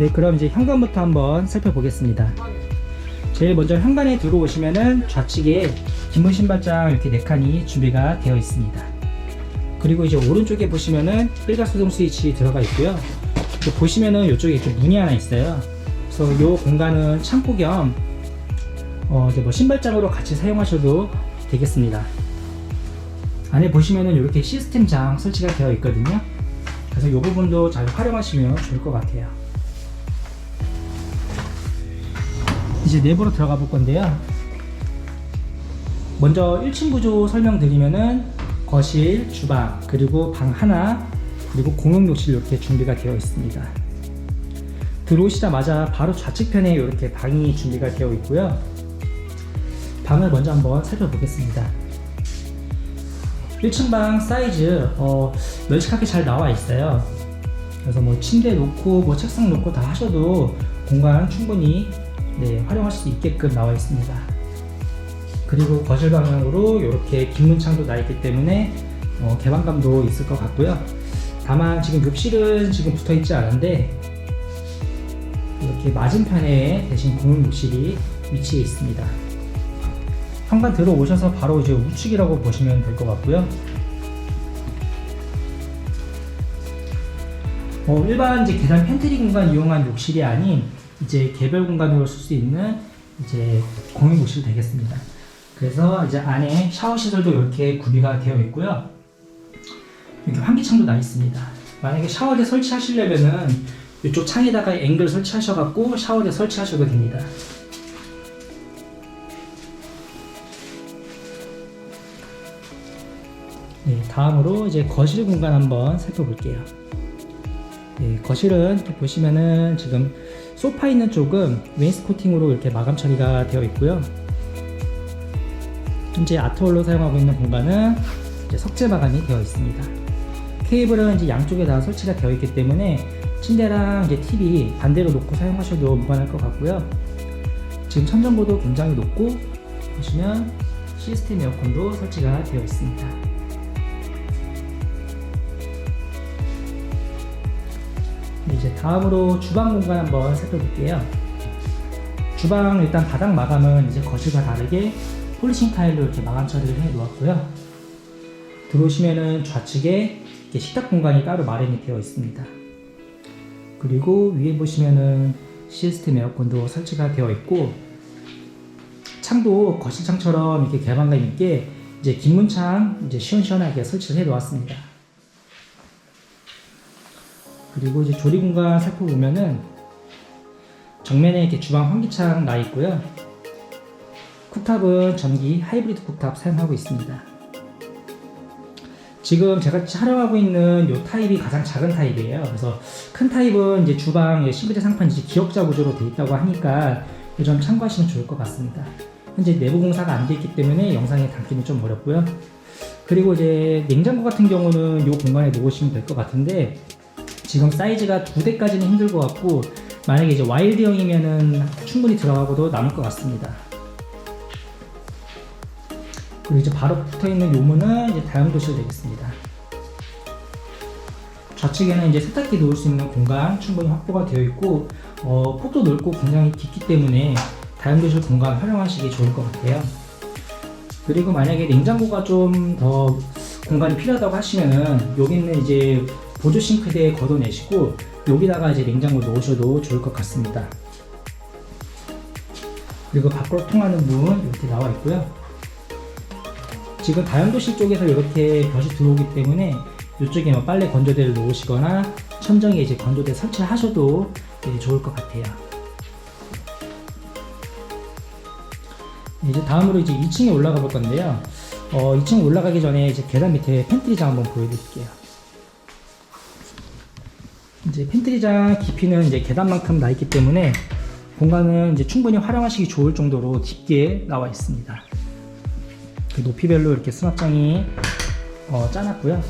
네, 그럼 이제 현관부터 한번 살펴보겠습니다. 제일 먼저 현관에 들어오시면은 좌측에 긴문 신발장 이렇게 네 칸이 준비가 되어 있습니다. 그리고 이제 오른쪽에 보시면은 일괄 소동 스위치 들어가 있고요. 또 보시면은 이쪽에 이렇게 문이 하나 있어요. 그래서 이 공간은 창고 겸 어, 이제 뭐 신발장으로 같이 사용하셔도 되겠습니다. 안에 보시면은 이렇게 시스템장 설치가 되어 있거든요. 그래서 이 부분도 잘 활용하시면 좋을 것 같아요. 이제 내부로 들어가 볼 건데요. 먼저 1층 구조 설명드리면은 거실, 주방, 그리고 방 하나, 그리고 공용 욕실 이렇게 준비가 되어 있습니다. 들어오시자마자 바로 좌측편에 이렇게 방이 준비가 되어 있고요. 방을 먼저 한번 살펴보겠습니다. 1층 방 사이즈 어, 널찍하게 잘 나와 있어요. 그래서 뭐 침대 놓고 뭐 책상 놓고 다 하셔도 공간 충분히 네, 활용할 수 있게끔 나와 있습니다. 그리고 거실 방향으로 이렇게 긴 문창도 나 있기 때문에 어, 개방감도 있을 것 같고요. 다만 지금 욕실은 지금 붙어 있지 않은데 이렇게 맞은편에 대신 공용 욕실이 위치해 있습니다. 현관 들어오셔서 바로 이제 우측이라고 보시면 될 것 같고요. 어, 일반 이제 계단 팬트리 공간 이용한 욕실이 아닌 이제 개별 공간으로 쓸 수 있는 이제 공용 욕실 되겠습니다. 그래서 이제 안에 샤워 시설도 이렇게 구비가 되어 있고요. 이렇게 환기창도 나 있습니다. 만약에 샤워대 설치하시려면은 이쪽 창에다가 앵글 설치하셔갖고 샤워대 설치하셔도 됩니다. 네, 다음으로 이제 거실 공간 한번 살펴볼게요. 네, 거실은 이렇게 보시면은 지금 소파 있는 쪽은 웨인스코팅으로 이렇게 마감 처리가 되어 있고요. 현재 아트홀로 사용하고 있는 공간은 석재 마감이 되어 있습니다. 케이블은 이제 양쪽에 다 설치가 되어 있기 때문에 침대랑 이제 TV 반대로 놓고 사용하셔도 무관할 것 같고요. 지금 천정고도 굉장히 높고 보시면 시스템 에어컨도 설치가 되어 있습니다. 다음으로 주방 공간 한번 살펴볼게요. 주방 일단 바닥 마감은 이제 거실과 다르게 폴리싱 타일로 이렇게 마감 처리를 해 놓았고요. 들어오시면은 좌측에 식탁 공간이 따로 마련이 되어 있습니다. 그리고 위에 보시면은 시스템 에어컨도 설치가 되어 있고 창도 거실 창처럼 이렇게 개방감 있게 이제 긴 문창 이제 시원시원하게 설치를 해 놓았습니다. 그리고 이제 조리 공간 살펴보면은 정면에 이렇게 주방 환기창 나 있고요. 쿡탑은 전기 하이브리드 쿡탑 사용하고 있습니다. 지금 제가 촬영하고 있는 이 타입이 가장 작은 타입이에요. 그래서 큰 타입은 이제 주방 싱크대 상판 이제 기역자 구조로 되어 있다고 하니까 이점 참고하시면 좋을 것 같습니다. 현재 내부 공사가 안돼 있기 때문에 영상에 담기는 좀 어렵고요. 그리고 이제 냉장고 같은 경우는 이 공간에 놓으시면 될 것 같은데 지금 사이즈가 두 대까지는 힘들 것 같고 만약에 이제 와일드형이면은 충분히 들어가고도 남을 것 같습니다. 그리고 이제 바로 붙어 있는 요문은 이제 다용도실 되겠습니다. 좌측에는 이제 세탁기 놓을 수 있는 공간 충분히 확보가 되어 있고 어, 폭도 넓고 굉장히 깊기 때문에 다용도실 공간 활용하시기 좋을 것 같아요. 그리고 만약에 냉장고가 좀 더 공간이 필요하다고 하시면은 여기는 이제 보조 싱크대에 걷어내시고 여기다가 이제 냉장고 넣으셔도 좋을 것 같습니다. 그리고 밖으로 통하는 문 이렇게 나와 있고요. 지금 다용도실 쪽에서 이렇게 볕이 들어오기 때문에 이쪽에 뭐 빨래 건조대를 놓으시거나 천정에 이제 건조대 설치하셔도 네, 좋을 것 같아요. 네, 이제 다음으로 이제 2층에 올라가 볼 건데요. 어, 2층 올라가기 전에 이제 계단 밑에 팬트리장 한번 보여드릴게요. 이제 팬트리장 깊이는 이제 계단만큼 나 있기 때문에 공간은 이제 충분히 활용하시기 좋을 정도로 깊게 나와 있습니다. 그 높이별로 이렇게 수납장이 어, 짜놨고요.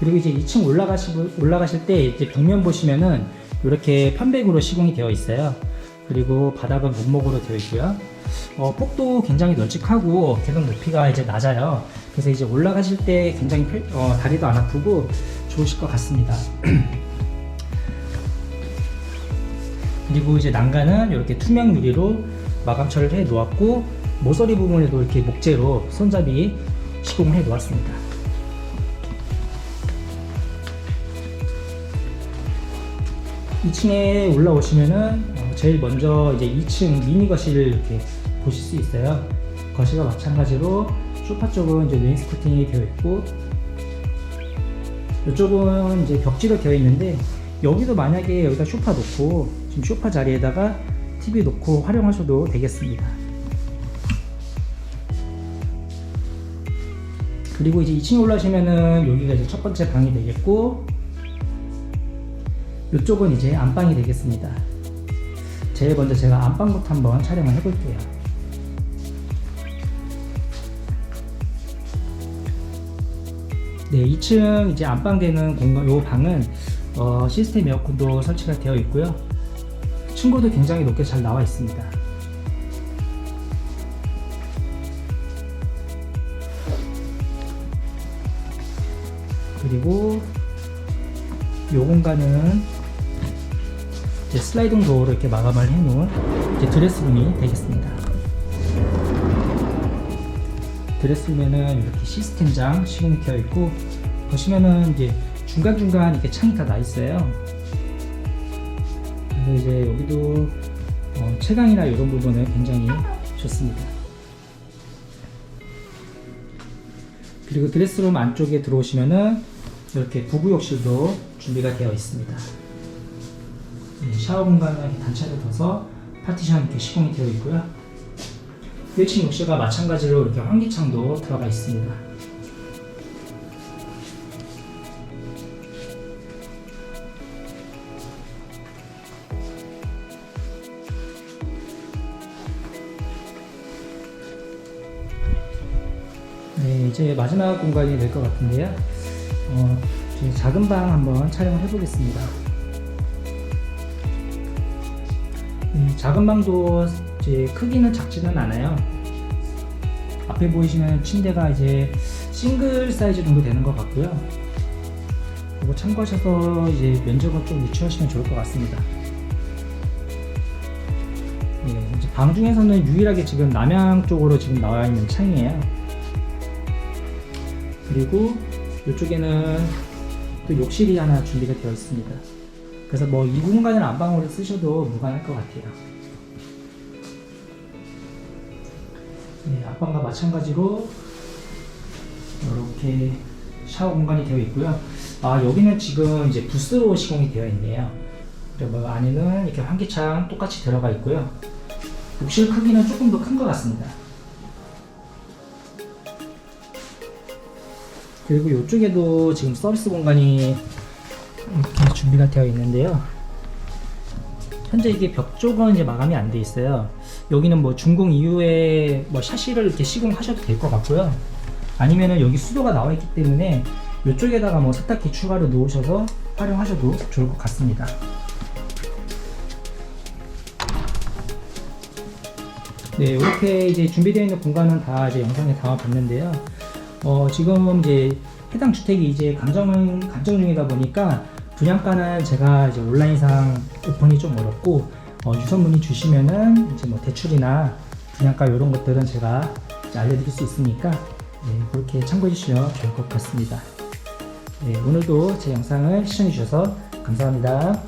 그리고 이제 2층 올라가시, 올라가실 때 이제 벽면 보시면은 이렇게 편백으로 시공이 되어 있어요. 그리고 바닥은 문목으로 되어 있고요. 어, 폭도 굉장히 널찍하고 계단 높이가 이제 낮아요. 그래서 이제 올라가실 때 굉장히 펼- 어, 다리도 안 아프고 좋으실 것 같습니다. 그리고 이제 난간은 이렇게 투명 유리로 마감 처리를 해 놓았고 모서리 부분에도 이렇게 목재로 손잡이 시공을 해 놓았습니다. 2층에 올라오시면은 어, 제일 먼저 이제 2층 미니 거실을 이렇게 보실 수 있어요. 거실과 마찬가지로 소파 쪽은 이제 웨인스코팅이 되어 있고 이쪽은 이제 벽지로 되어 있는데 여기도 만약에 여기다 소파 놓고 지금 소파 자리에다가 TV 놓고 활용하셔도 되겠습니다. 그리고 이제 2층에 올라오시면은 여기가 이제 첫 번째 방이 되겠고 이쪽은 이제 안방이 되겠습니다. 제일 먼저 제가 안방부터 한번 촬영을 해볼게요. 네, 2층 이제 안방 되는 공간, 요 방은 어, 시스템 에어컨도 설치가 되어 있고요. 층고도 굉장히 높게 잘 나와 있습니다. 그리고 요 공간은 이제 슬라이딩 도어로 이렇게 마감을 해놓은 이제 드레스룸이 되겠습니다. 드레스룸에는 이렇게 시스템장 시공이 되어 있고 보시면은 이제 중간 중간 이렇게 창이 다 나 있어요. 그래서 이제 여기도 어, 채광이나 이런 부분은 굉장히 좋습니다. 그리고 드레스룸 안쪽에 들어오시면은 이렇게 부부욕실도 준비가 되어 있습니다. 네, 샤워 이렇게 단차를 둬서 파티션 이렇게 시공이 되어 있고요. 1층 욕실과 마찬가지로 이렇게 환기창도 들어가 있습니다. 네, 이제 마지막 공간이 될 것 같은데요. 어, 작은 방 한번 촬영을 해보겠습니다. 음, 작은 방도 이제 크기는 작지는 않아요. 앞에 보이시는 침대가 이제 싱글 사이즈 정도 되는 것 같고요. 그거 참고하셔서 이제 면적을 좀 유추하시면 좋을 것 같습니다. 네, 이제 방 중에서는 유일하게 지금 남향 쪽으로 지금 나와 있는 창이에요. 그리고 이쪽에는 또 욕실이 하나 준비가 되어 있습니다. 그래서 뭐 이 공간을 안방으로 쓰셔도 무관할 것 같아요. 네, 앞방과 마찬가지로 이렇게 샤워 공간이 되어 있고요. 아 여기는 지금 이제 부스로 시공이 되어 있네요. 그리고 뭐 안에는 이렇게 환기창 똑같이 들어가 있고요. 욕실 크기는 조금 더 큰 것 같습니다. 그리고 이쪽에도 지금 서비스 공간이 이렇게 준비가 되어 있는데요. 현재 이게 벽 쪽은 이제 마감이 안 돼 있어요. 여기는 뭐 준공 이후에 뭐 샤시를 이렇게 시공하셔도 될 것 같고요. 아니면은 여기 수도가 나와 있기 때문에 이쪽에다가 뭐 세탁기 추가로 놓으셔서 활용하셔도 좋을 것 같습니다. 네, 이렇게 이제 준비되어 있는 공간은 다 이제 영상에 담아봤는데요. 어, 지금 이제 해당 주택이 이제 감정, 감정 중이다 보니까 분양가는 제가 이제 온라인상 오픈이 좀 어렵고 어, 유선 문의 주시면은 이제 뭐 대출이나 분양가 이런 것들은 제가 알려드릴 수 있으니까 네, 그렇게 참고해 주시면 좋을 것 같습니다. 네, 오늘도 제 영상을 시청해 주셔서 감사합니다.